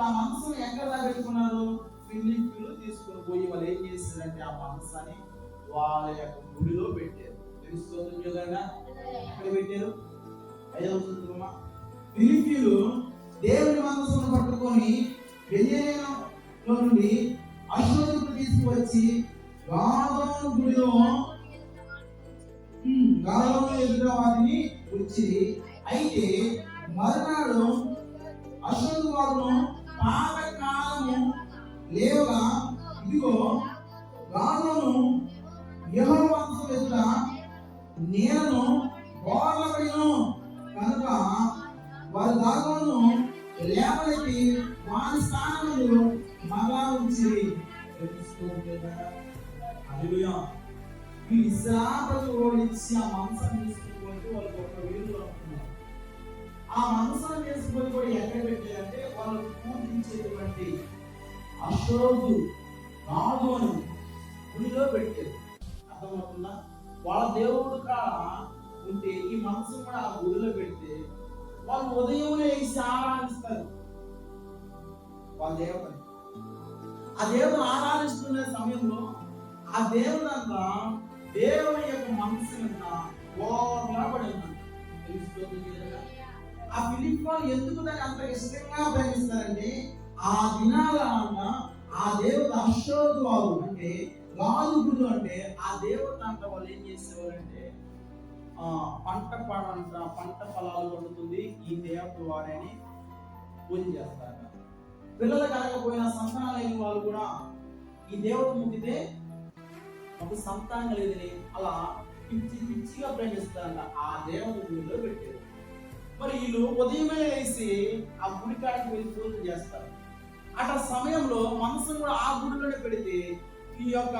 ఇప్పుడు ఆ మనసును ఎక్కడ పెట్టుకున్నారు? ఫిలిప్పీలు తీసుకుని పోయి వాళ్ళు ఏం చేశారంటే ఆ మనసాన్ని వాళ్ళ యొక్క గుడిలో పెట్టారు. తెలుసుకోవచ్చు చూడండి ఎక్కడ పెట్టారు? ఐదవ చదువుమా దేవుని మనసును పట్టుకొని బెన్యామీనులో నుండి అశ్వతుడు తీసుకువచ్చి గాదోను గుడిలో ఉమ్, గాదోను వారిని వచ్చి అయితే మరునాడు అశ్వతు వారును పాతకాలము లేవగా ఇదిగో గాదోను యెహోవాకు ఎదుట నేలను గోర్లపడిను కనుక వారి దాగోను లేవనెత్తి వారి స్థానములు మరలా ఉంచి హల్లెలూయా. ఈ ఇస్రాపలు ఓడించి ఆ మాంసాన్ని తీసుకుపోయి వాళ్ళకి ఒక వీరులు ఆ మాంసాన్ని వేసుకుని కూడా ఎక్కడ పెట్టారంటే వాళ్ళు పూజించేటువంటి అశోకు నాగోను గుడిలో పెట్టారు. అర్థమవుతుందా? వాళ్ళ దేవుడు కాడ ఉంటే ఈ మనసు కూడా ఆ గుడిలో పెడితే వాళ్ళు ఉదయం వేసి ఆరాధిస్తారు వాళ్ళ దేవుడు. ఆ దేవుడు ఆరాధిస్తున్న సమయంలో ఆ దేవుడు అంతా దేవుని యొక్క మనసు మీద ఓర్లబడి ఉన్నాడు. తెలుసుకోండి ఆ ఫిలిప్ వాళ్ళు ఎందుకు దాన్ని అంత ఇష్టంగా ప్రేమిస్తారంటే ఆ దినాల ఆ దేవత అశోక్ వారు అంటే గాజుగుడు అంటే ఆ దేవత అంట వాళ్ళు ఏం చేసేవారంటే ఆ పంట పంట పంట ఫలాలు పండుతుంది ఈ దేవత వారని పూజ చేస్తారు పిల్లలు కలగకపోయినా సంతానం లేని వాళ్ళు కూడా ఈ దేవత ముక్కితే ఒక సంతానం లేదని అలా పిచ్చి పిచ్చిగా ప్రేమిస్తారంట ఆ దేవత గుడిలో పెట్టి మరి వీళ్ళు ఉదయమే వేసి ఆ గుడి కాడికి వెళ్ళి పూజలు చేస్తారు. అట సమయంలో మనసును కూడా ఆ గుడిలోనే పెడితే ఈ యొక్క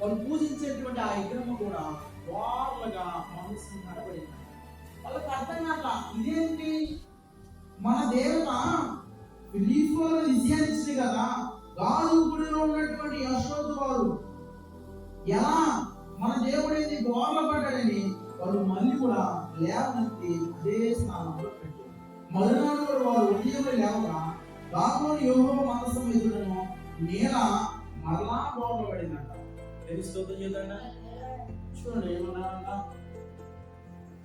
వాళ్ళు పూజించేటువంటి ఆ విగ్రహం కూడా వాళ్ళగా మనసును కనబడింది. వాళ్ళకి అర్థం కాక ఇదేంటి? మన దేవత ఫిలిపోలో విజయాన్ని కదా. గాజు గుడిలో ఉన్నటువంటి యశోద్ వారు. ఎలా? మన దేవుడు ఏంది గోర్ల పడ్డాడని వాళ్ళు మళ్ళీ కూడా లేవనెత్తి అదే స్థానంలో పెట్టారు. మరునాడు వారు ఉదయం లేవగా దాగోని యోగ మనసు ఎదురను నేల మరలా గోర్ల పడిందంట స్తోత్రం చేద్దాం చూడండి ఏమన్నారంట?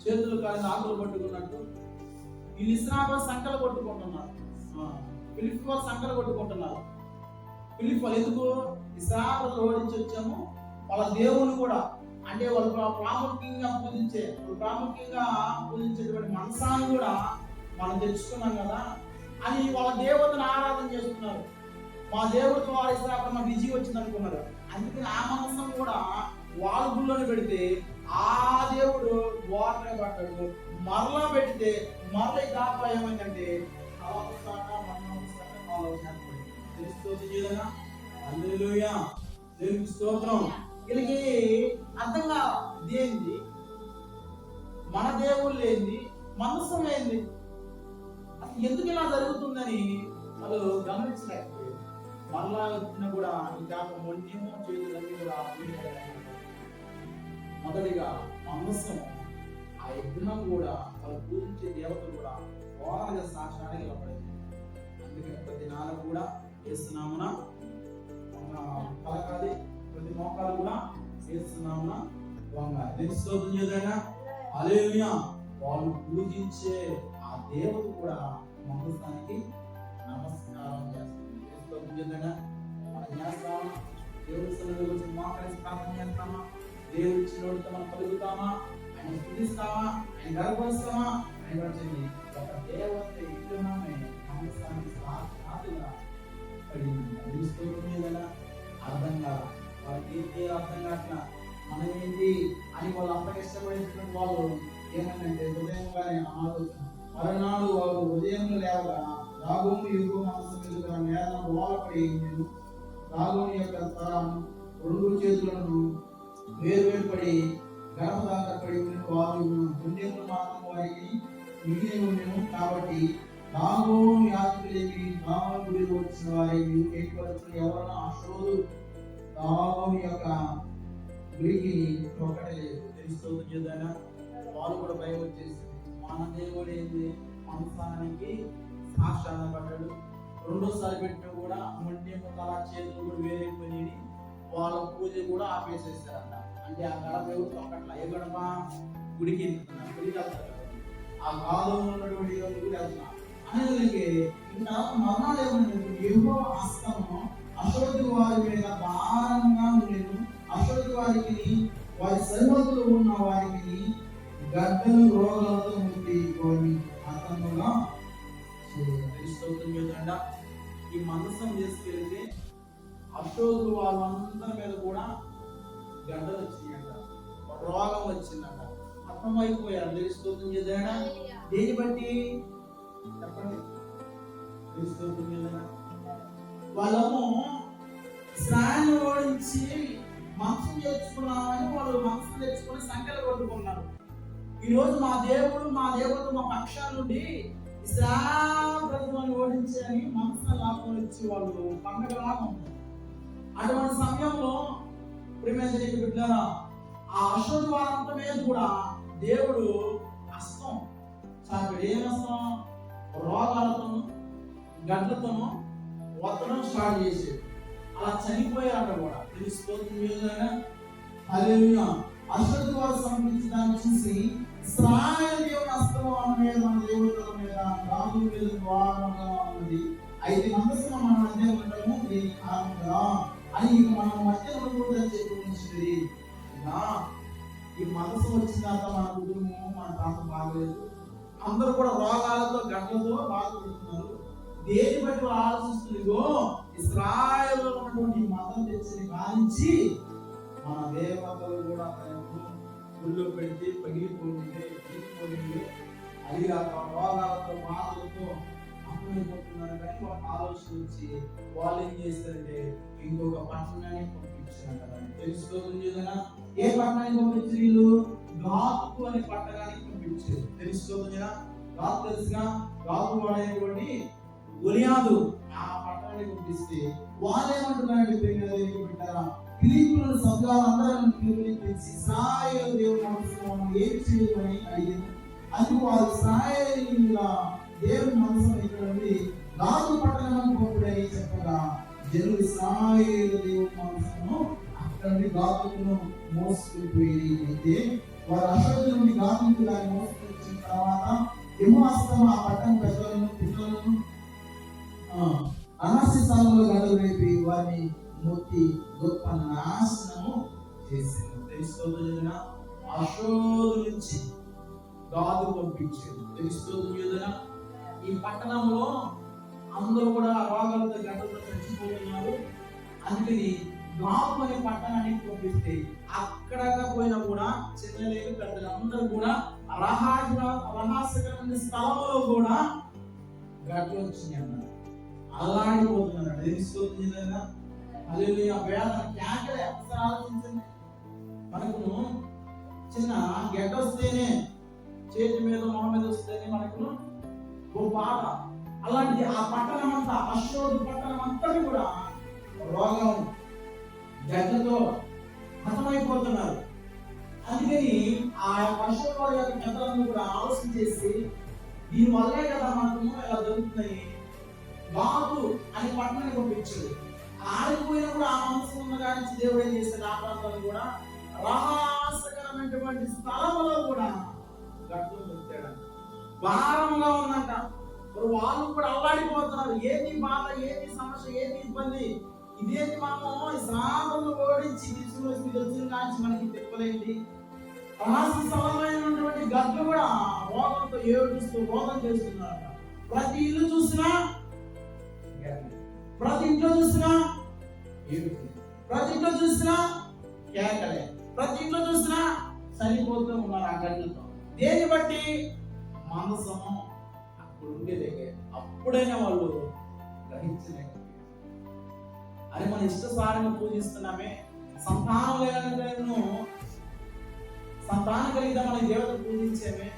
చేతులు కాని ఆకులు పట్టుకున్నట్టు. ఈ నిస్నాప సంకలు కొట్టుకుంటున్నారు. ఫిలిప్ వాళ్ళు సంకలు కొట్టుకుంటున్నారు. ఫిలిప్ వాళ్ళు ఎందుకు ఇస్రాపలు ఓడించి వచ్చాము? వాళ్ళ దేవుని కూడా అంటే వాళ్ళు ప్రా- ప్రాముఖ్యంగా పూజించే వాళ్ళు ప్రాముఖ్యంగా పూజించేటువంటి మనసాన్ని కూడా మనం తెచ్చుకున్నాం కదా అని వాళ్ళ దేవతను ఆరాధన చేస్తున్నారు. మా దేవుడితో వారి అక్కడ మా బిజీ వచ్చింది అనుకున్నారు. అందుకని ఆ మనసం కూడా వాళ్ళ గుళ్ళోనే పెడితే ఆ దేవుడు వాటర్ పడ్డాడు మరలా పెడితే మరలా ఈ దాకా ఏమైందంటే అవస్థాన వీళ్ళకి అర్థం కావాలి ఏంది మన దేవుళ్ళు ఏంది? మనస్సం ఏంది? అసలు ఎందుకు ఇలా జరుగుతుందని వాళ్ళు గమనించలేకపోయారు. మరలా వచ్చిన కూడా ఇంకా మొండేమో చేతులన్నీ కూడా మొదటిగా మనస్సం ఆ యజ్ఞం కూడా వాళ్ళు పూజించే దేవతలు కూడా ఘోరంగా సాక్షాన్ని నిలబడింది అందుకే ప్రతి నాలుగు కూడా చేస్తున్నామున పలకాలి. ప్రతి మోకాలు కూడా చేస్తున్నామున వంగ తెలుసుకోవద్దు ఏదైనా అలేలుయా వాళ్ళు పూజించే ఆ దేవత కూడా మనసానికి నమస్కారం చేస్తుంది. తెలుసుకోవద్దు ఏదైనా మనం చేస్తామా దేవుడి సన్నిధిలో వచ్చి మోకాలి ప్రార్థన చేస్తామా? దేవుడు ఇచ్చినోడితో మనం పలుకుతామా? ఆయన స్థుతిస్తామా? ఆయన గర్వపరుస్తామా? ఆయన వచ్చింది ఒక దేవత విగ్రహమే మనసానికి సాక్షాత్తుగా పడింది తెలుసుకోవడం కదా అర్థం కాదు వాళ్ళకి అర్థం కాక మనం ఏంటి అని వాళ్ళు అంత వాళ్ళు ఏమంటే ఉదయంగానే ఆలోచన. మరునాడు వాళ్ళు ఉదయం లేవగా రాగోము యుగ మనసు మీద నేల ఓలపడి నేను యొక్క తరం రెండు చేతులను వేరువేరుపడి పడి ఉన్న వారు పుణ్యములు మాత్రం వారికి మిగిలి ఉండేము కాబట్టి రాగోను యాత్రికులేమి రామ గుడిలో వచ్చిన వారి ఏర్పడుతున్న ఎవరైనా అశోధు రాగోని యొక్క గుడికి ఒకటలేదు తెలుస్తూ చేద్దానా వాళ్ళు కూడా భయం వచ్చేసింది. మన దేవుడు ఏంది? మనసానికి సాక్షాత్పడ్డాడు రెండోసారి పెట్టిన కూడా మొండేమో తల చేతులు కూడా వేరే పని వాళ్ళ పూజ కూడా ఆపేసేసారట. అంటే ఆ గడప ఎవరు అక్కడ ఏ గడప? గుడికి గుడికి వెళ్తారు ఆ కాలంలో ఉన్నటువంటి గుడి వెళ్తున్నా అనేది ఇంకా మరణాలు ఏమన్నారు ఏవో ఆస్తమో అశోధి వారి మీద భారంగా ఉండేది అశోధి వారికి వారి సరిహద్దులో ఉన్న వారికి గడ్డలు రోగాలతో వారిని హతముగా చేయాలి ఈ మనసం చేసుకెళ్తే అశోధులు వాళ్ళందరి మీద కూడా గడ్డలు వచ్చినాయంట రోగం వచ్చిందంట. హతమైపోయారు తెలుసుకోవడం చేద్దాడా దేని బట్టి? చెప్పండి. తెలుసుకోవడం చేద్దాడా వాళ్ళము స్నానం ఓడించి మనసు తెచ్చుకున్నామని వాళ్ళు మనసు తెచ్చుకొని సంఖ్యలు కొట్టుకున్నారు. ఈరోజు మా దేవుడు మా దేవుడు మా పక్షాల నుండి ఇస్రాయల్ ఓడించని మనసు లాభం ఇచ్చి వాళ్ళు పండగ లాభం. అటువంటి సమయంలో ప్రేమేంద్రికి బిడ్డారా ఆ అశోక్ మీద కూడా దేవుడు అస్తం. చాలా ఏం అస్తం? రోగాలతోను గడ్డలతోను ఒత్తడం స్టార్ట్ చేసేది. అలా చనిపోయారంట కూడా. తెలిసిపోతుంది హల్లెలూయా. అశ్వత్ వారు సమర్పించి దాన్ని చూసి ఇస్రాయల్ దేవుని అస్తవం మీద మన దేవుడు మీద రాజు మీద ద్వారంగా ఉన్నది. ఐదు మనసులో మన మధ్య ఉండటము దీని కదా అని ఇక మన మధ్య ఉండకూడదని చెప్పి ఉంచింది ఈ మనసు వచ్చినాక మన కుటుంబం మన ప్రాంతం బాగలేదు. అందరూ కూడా రోగాలతో గడ్డలతో బాధపడుతున్నారు. దేని బట్టి ఆలోచిస్తుందో ఇస్రాయల్ ఉన్నటువంటి మతం తెచ్చిన కానించి మన దేవతలు కూడా తనకు గుళ్ళు పెట్టి పగిలిపోయింది పగిలిపోయింది అది కాక రోగాలతో బాధలతో అప్పుడైపోతున్నారు కానీ వాళ్ళ ఆలోచన వచ్చి వాళ్ళు ఏం చేస్తారంటే ఇంకొక పట్టణాన్ని పంపించారు కదా తెలుసుకోవాలి కదా ఏ పట్టణానికి పంపించారు వీళ్ళు? గాతు అనే పట్టణానికి పంపించారు. తెలుసుకోవాలి కదా గాతు తెలుసుగా? గాతు వాడేటువంటి గొలియాదు ఆ పట్టణానికి పంపిస్తే వాళ్ళు ఏమంటున్నారంటే ప్రేమ పెట్టారా ఫిలిపులను సభ్యులందరూ పిలిపించి ఇస్రాయేలు దేవుని మనసులో ఏం చేయమని అడిగింది అందుకు వారు ఇస్రాయేలీల దేవుని మనసులో ఇక్కడ నుండి రాజు పట్టణానికి పంపుడని చెప్పగా జనులు ఇస్రాయేలు దేవుని మనసును అక్కడ నుండి గాతుకును మోసుకుపోయి అయితే వారు అసలు నుండి గాతుకు దాన్ని మోసుకొచ్చిన తర్వాత హిమాస్తం ఆ పట్టణ పెద్దలను పిల్లలను అనస్య స్థలంలో గడలు వేపి వారిని మూర్తి గొప్ప నాశనము చేసింది తెలుసుకోదన అశోధు నుంచి గాదు పంపించాడు తెలుసుకోదన ఈ పట్టణంలో అందరూ కూడా రోగాలతో గడ్డలతో చచ్చిపోతున్నారు. అందుకని గాదు అనే పట్టణానికి పంపిస్తే అక్కడ పోయినా కూడా చిన్నలేని పెద్దలు అందరూ కూడా రహస్య రహస్యకరమైన స్థలంలో కూడా గడ్డలు వచ్చినాయి అన్నారు అల్లాడిపోతున్నారు తెలుసుకోదన హల్లెలూయా వేళ కేకలే ఒకసారి ఆలోచించండి. మనకు చిన్న గెడ్డ వస్తేనే చేతి మీద మొహం మీద వస్తేనే మనకు ఓ పాట అలాంటిది ఆ పట్టణం అంతా అశోధ పట్టణం అంతా కూడా రోగం గడ్డతో హతమైపోతున్నారు అందుకని ఆ అశోక యొక్క గడ్డలను కూడా ఆలోచన చేసి దీని వల్లే కదా మనకు ఇలా జరుగుతున్నాయి బాబు అని పట్టణానికి పంపించాడు. ఆడిపోయినప్పుడు ఆ మనసు నుంచి కానీ దేవుడు ఏం చేశాడు ఆ ప్రాంతాలు కూడా రహస్యకరమైనటువంటి స్థలంలో కూడా గడ్డలు పెట్టాడు భారంగా ఉందంట. మరి వాళ్ళు కూడా అల్లాడిపోతున్నారు. ఏది బాధ ఏది సమస్య ఏది ఇబ్బంది? ఇదేంటి మనము శ్రాపంలో ఓడించి తీసుకుని వచ్చిన కాంచి మనకి తెప్పలేంటి? రహస్య స్థలమైనటువంటి గట్లు కూడా రోగంతో ఏడుస్తూ రోగం చేస్తున్నారు ప్రతి ఇల్లు చూసినా ప్రతి ఇంట్లో చూసినా ప్రతి ఇంట్లో చూసినా కేకలే. ప్రతి ఇంట్లో చూసినా చనిపోతూ ఉన్నారు ఆ గంటలతో దేన్ని బట్టి? మనసము అప్పుడు ఉండేదే అప్పుడైనా వాళ్ళు గ్రహించలేకపోయారు అది మన ఇష్టసారంగా పూజిస్తున్నామే. సంతానం లేనను సంతానం కలిగితే మన దేవత పూజించేమే.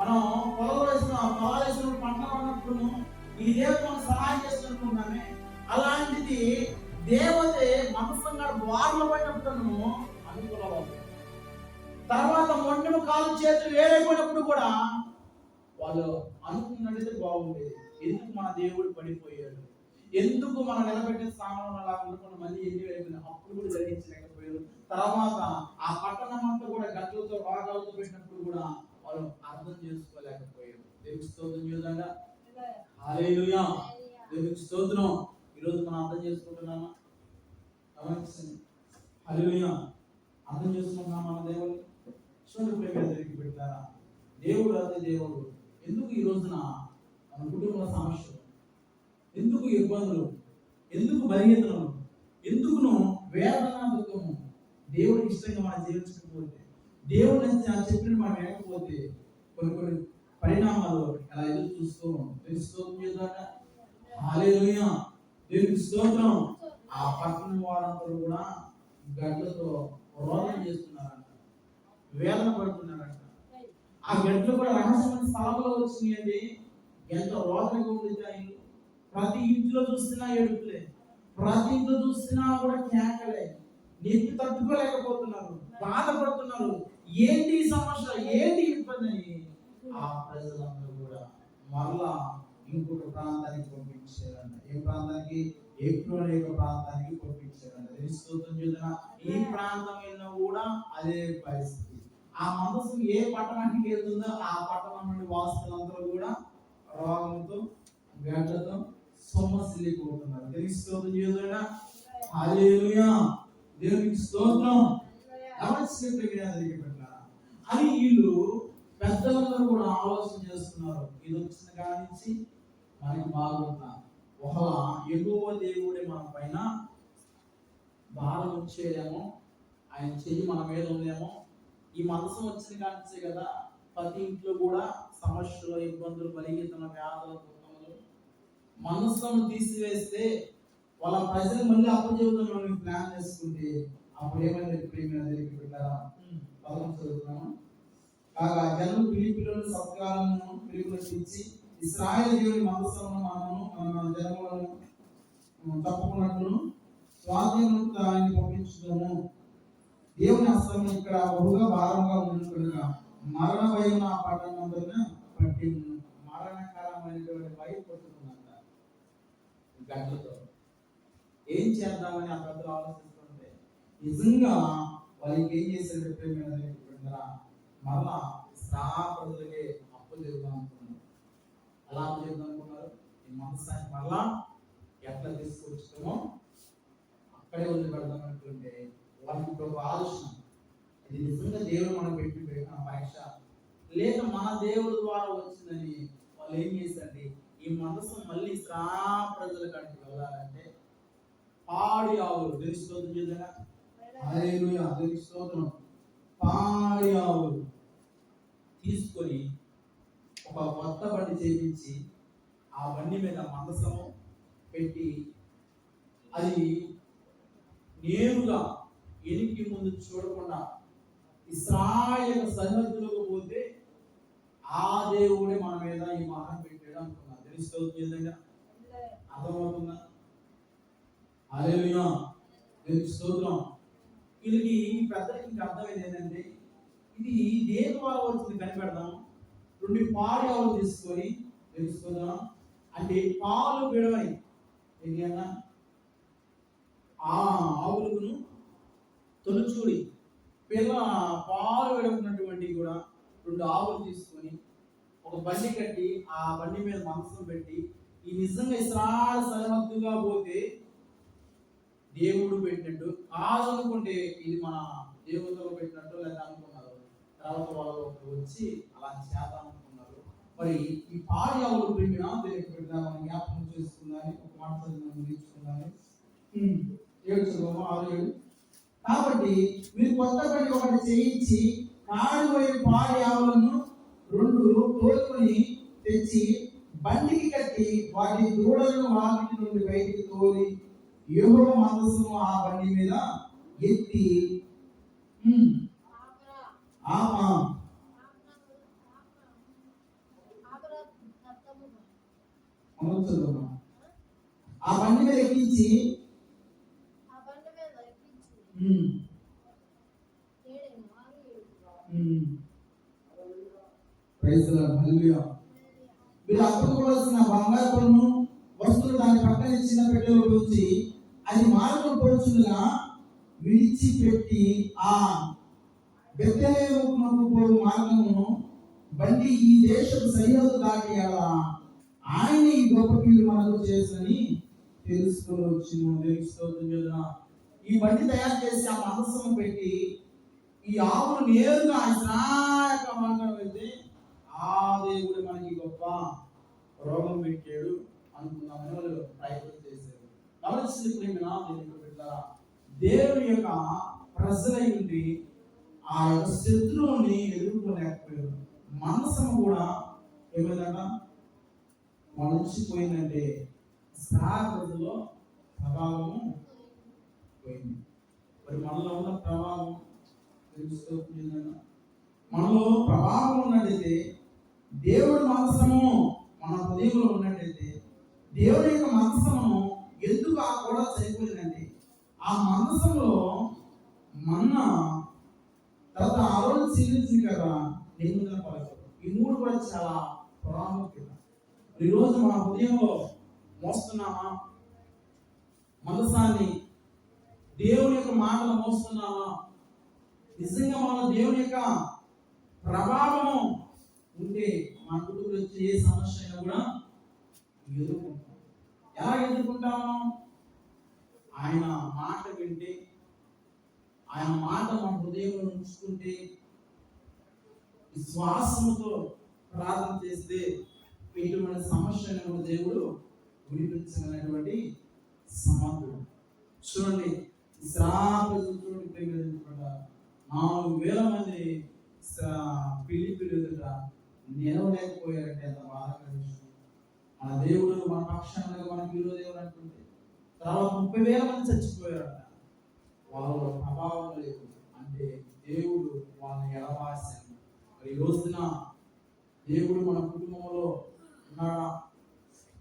మనం పొలం వేసిన పొలాలు వేసిన పంట పడినప్పుడు ఈ దేవుడు మనకు సహాయం చేస్తున్నట్టున్నామే. అలాంటిది దేవతే మనసంగా ద్వారంలో పడినప్పుడు అనుకూలవాలి తర్వాత మొండెము కాలు చేతులు వేరైపోయినప్పుడు కూడా వాళ్ళు అనుకున్నట్టయితే బాగుండేది. ఎందుకు మన దేవుడు పడిపోయాడు? ఎందుకు మనం నిలబెట్టిన స్థానంలో అలా ఉండకుండా మళ్ళీ ఎన్ని వైపులు అప్పుడు కూడా గ్రహించలేకపోయారు తర్వాత ఆ పట్టణం అంతా కూడా గట్లతో రోగాలతో పెట్టినప్పుడు కూడా వాళ్ళు అర్థం చేసుకోలేకపోయారు. దేవుడి చూడంగా హల్లెలూయా. దేవుడికి స్తోత్రం. ఈరోజు మనం అర్థం చేసుకుంటున్నామా? గమనించండి. అర్థం చేసుకుంటున్నామా మన దేవుడు? చూడండి ప్రేమ తిరిగి పెట్టారా దేవుడు అదే దేవుడు. ఎందుకు ఈ రోజున మన కుటుంబ సమస్యలు? ఎందుకు ఇబ్బందులు? ఎందుకు బలహీనతలు? ఎందుకును వేదన దుఃఖము దేవుడికి ఇష్టంగా మనం జీవించకపోతే దేవుడు ఆ చెప్పిన మనం వినకపోతే కొన్ని కొన్ని పరిణామాలు అలా ఎదురు చూస్తూ తెలుస్తూ హాలేలుయా దేవునికి స్తోత్రం. ఆ పట్టణం వారందరూ కూడా గడ్లతో రోదన చేస్తున్నారంట. వేదన పడుతున్నారంట. ఆ గడ్లు కూడా రహస్యమైన స్థలంలో వచ్చింది ఎంత రోదనగా ఉంది ప్రతి ఇంట్లో చూస్తున్నా ఏడుపులే ప్రతి ఇంట్లో చూస్తున్నా కూడా కేకలే. నెత్తి తట్టుకోలేకపోతున్నారు. బాధపడుతున్నారు. ఏంటి సమస్య? ఏంటి ఇబ్బంది? అని ఆ ప్రజలందరూ కూడా మరలా ఇంకొక ప్రాంతానికి పంపించారంట. ఏ ప్రాంతానికి? యొక్క ప్రాంతానికి పంపించారంట. తెలుసుకోవడం చూద్దాం ఈ ప్రాంతం వెళ్ళినా కూడా అదే పరిస్థితి. ఆ మనసు ఏ పట్టణానికి వెళ్తుందో ఆ పట్టణం నుండి వాసులందరూ కూడా రోగంతో గడ్డతో సొమ్మసిల్లిపోతున్నారు దేవునికి స్తోత్రం హల్లెలూయా. దేవునికి స్తోత్రం. గమనించినట్టు అని వీళ్ళు పెద్దలందరూ కూడా ఆలోచన చేస్తున్నారు. ఇది వచ్చిన కాడి నుంచి మనకి బాగుందా ఒకలా ఎగువ దేవుడే మన పైన భారం వచ్చేదేమో ఆయన చెయ్యి మన మీద ఉందేమో ఈ మనసు వచ్చిన కాడి నుంచే కదా ప్రతి ఇంట్లో కూడా సమస్యలు ఇబ్బందులు బలిగితన వ్యాధులు దుఃఖములు. మనస్సును తీసివేస్తే వాళ్ళ ప్రజలు మళ్ళీ అప్పచెబుతామని ప్లాన్ చేసుకుంటే అప్పుడు ఏమైంది ప్రేమ దగ్గరికి పెట్టారా పదం చదువుతున్నాము? కాగా జనం పిలిపిలను సత్కాలను పిలుపులకు ఇచ్చి దేవుని మనస్సును మనము మన జనములను తప్పుకున్నట్లును స్వాధీనం ఆయన పంపించుదాము దేవుని హస్తం ఇక్కడ బహుగా భారంగా ఉన్నట్టుగా మరణ భయం నా పట్టణంలోనే పట్టి మరణకరమైనటువంటి భయం పట్టుకున్నంత గంటతో ఏం చేద్దామని ఆ పెద్దలు ఆలోచిస్తుంటే నిజంగా వాళ్ళకి ఏం చేశారు ప్రేమ మరలా సా అప్పు చేద్దాం అనుకున్నారు ఎలా అప్పు చేద్దాం అనుకున్నారు ఈ మనసాన్ని మరలా ఎట్లా తీసుకొచ్చుతామో అక్కడే వదిలి పెడదాం అనుకుంటే వాళ్ళకి ఇప్పుడు ఒక ఆలోచన. ఇది నిజంగా దేవుడు మనం పెట్టి పెట్టిన పరీక్ష. లేక మన దేవుడు ద్వారా వచ్చిందని వాళ్ళు ఏం చేశారంటే ఈ మనసు మళ్ళీ సా ప్రజల కాడికి వెళ్ళాలంటే పాడి ఆవులు. తెలుసుకోవద్దు చేద్దాం అదే దేవునికి స్తోత్రం. పాడి ఆవులు తీసుకొని ఒక కొత్త బండి చేయించి ఆ బండి మీద మందసము పెట్టి అది నేరుగా ఎనికి ముందు చూడకుండా ఇస్రాయల సరిహద్దులకు పోతే ఆ దేవుడే మన మీద ఈ మహం పెట్టాడు అనుకున్నా. తెలుసుకోవచ్చు విధంగా? అర్థమవుతుందా? అదే దేవునికి స్తోత్రం. వీళ్ళకి పెద్దలకి ఇంకా అర్థమైంది ఏంటంటే ఇది దేని ద్వారా వచ్చింది కనిపెడదాం. రెండు పాలు ఆవులు తీసుకొని తెలుసుకుందాం అంటే పాలు విడవని. ఏంటన్నా ఆ ఆవులను తొలుచూడి పిల్ల పాలు విడకున్నటువంటి కూడా రెండు ఆవులు తీసుకొని ఒక బండి కట్టి ఆ బండి మీద మనసును పెట్టి ఈ నిజంగా ఇస్రాల సరిహద్దుగా పోతే దేవుడు పెట్టినట్టు కాదనుకుంటే ఇది మన దేవతలు పెట్టినట్టు లేదా అనుకున్నారు. తర్వాత వాళ్ళు వచ్చి అలా చేద్దాం అనుకున్నారు. మరి ఈ పాడి ఆవులు పెట్టినా దేవుడు పెడదామని జ్ఞాపకం చేసుకుందామని ఒక మాట చదివి నేర్చుకుందామని ఏడు చదువు ఆరు ఏడు. కాబట్టి మీరు కొత్త పని ఒకటి చేయించి కాడిపోయిన పాడి ఆవులను రెండు తోలుకొని తెచ్చి బండికి కట్టి వాటి దూడలను వాటి నుండి బయటికి తోలి యోహో మనస్సును ఆ బండి మీద ఎత్తి ఉమ్, ఆ బండి మీద ఎక్కించి మీరు అప్పుడు కూడా వస్తున్న బంగారు వస్తువులు దాని పక్కన చిన్న పెట్టెలో ఉంచి అది మార్గం పోచులుగా విడిచిపెట్టి ఆ బెత్తలేమునకు పోవు మార్గమును బండి ఈ దేశపు సరిహద్దు దాటి అలా ఆయన ఈ గొప్ప కీడు మనకు చేసని తెలుసుకొని వచ్చిన తెలుసుకోవచ్చు ఈ బండి తయారు చేసి ఆ మనస్సును పెట్టి ఈ ఆవును నేరుగా ఆయన మార్గం వెళ్తే ఆ దేవుడు మనకి గొప్ప రోగం పెట్టాడు అనుకున్నామని చేశారు గమనించింది ప్రేమిన దేవుని యొక్క ప్రజలై ఉండి ఆ యొక్క శత్రువుని ఎదుర్కోలేకపోయారు. మనసును కూడా ఏమైందంట? మలచిపోయిందంటే సాగరలో ప్రభావము పోయింది. మరి మనలో ఉన్న ప్రభావం తెలుసుకోకుండా మనలో ప్రభావం ఉన్నట్టయితే దేవుడి మనసము మన హృదయంలో ఉన్నట్టయితే దేవుడి యొక్క మనసము ఎందుకు ఆ కూడా సరిపోయిందండి ఆ మనసులో మన్న తర్వాత ఆ రోజు చెల్లించింది కదా నిబంధన పలకం ఈ మూడు కూడా చాలా ప్రాముఖ్యత ఈరోజు మన హృదయంలో మోస్తున్నామా? మనసాన్ని దేవుని యొక్క మాటలు మోస్తున్నామా? నిజంగా మనం దేవుని యొక్క ప్రభావము ఉంటే మన కుటుంబంలో వచ్చే ఏ సమస్య అయినా కూడా ఎదుర్కొంటాం ఎలా ఎదుర్కొంటాము ఆయన మాట వింటే ఆయన మాట మన హృదయంలో ఉంచుకుంటే విశ్వాసముతో ప్రార్థన చేస్తే ఎటువంటి సమస్యను దేవుడు వినిపించగలటువంటి సమర్థుడు. చూడండి ఇస్రాయేలు చూడండి నాలుగు వేల మంది పిలిపిలు ఎదుట నిలవలేకపోయారంటే అంత బాధ విషయం ఆ దేవుడు మన పక్షాన మనకి ఈరోజు దేవుడు అంటుంది తర్వాత ముప్పై వేల మంది చచ్చిపోయారట. వాళ్ళ ప్రభావం లేదు అంటే దేవుడు వాళ్ళని ఎడవాసాను మరి ఈ రోజున దేవుడు మన కుటుంబంలో ఉన్నాడా?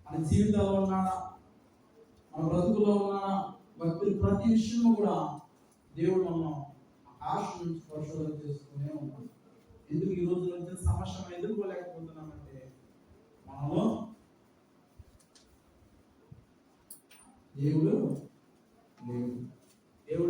మన జీవితంలో ఉన్నాడా? మన బ్రతుకులో ఉన్నాడా? భక్తులు ప్రతి విషయంలో కూడా దేవుడు మనం ఆకాశం నుంచి పరిశోధన చేసుకునే ఉన్నాం ఎందుకు ఈ రోజు వచ్చిన సమస్య ఎదుర్కోలేకపోతున్నామంటే మనలో దేవుడు లేడు